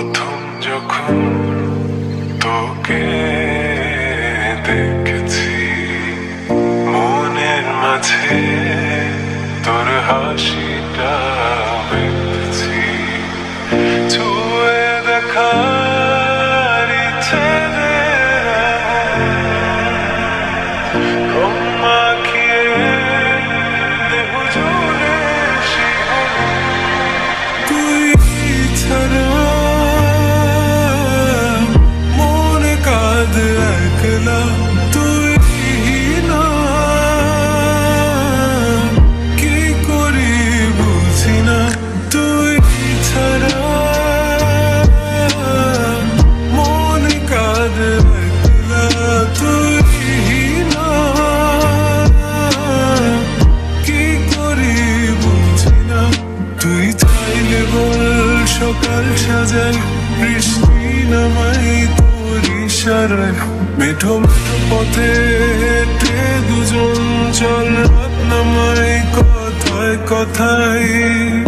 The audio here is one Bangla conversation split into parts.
প্রথম যখন তোকে দেখেছি মনের মাঝে তোর হাসিটা ইশারায় মেঠো মেঠো পথে হেঁটে দুজন চল রাত নামাই কথায় কথায়।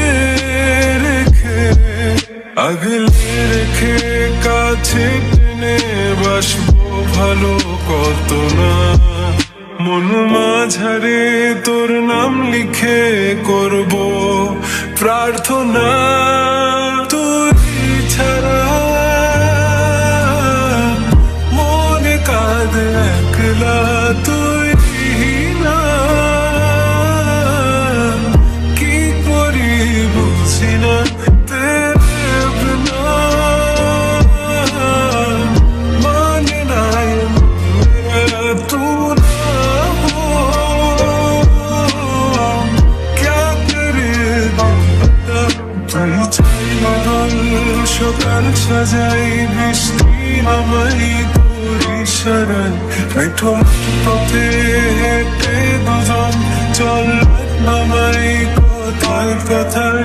আগলে রেখে কাছে টেনে বাসবো ভালো কত না মন মাঝারে তোর নাম লিখে করব প্রার্থনা তুই ছাড়া মনে কাঁদে একলা তুই সকাল সাজাই বৃষ্টি তোর ইশারায় পেঠো পথে হেঁটে দুজন চল নামাই কথায় কথায়।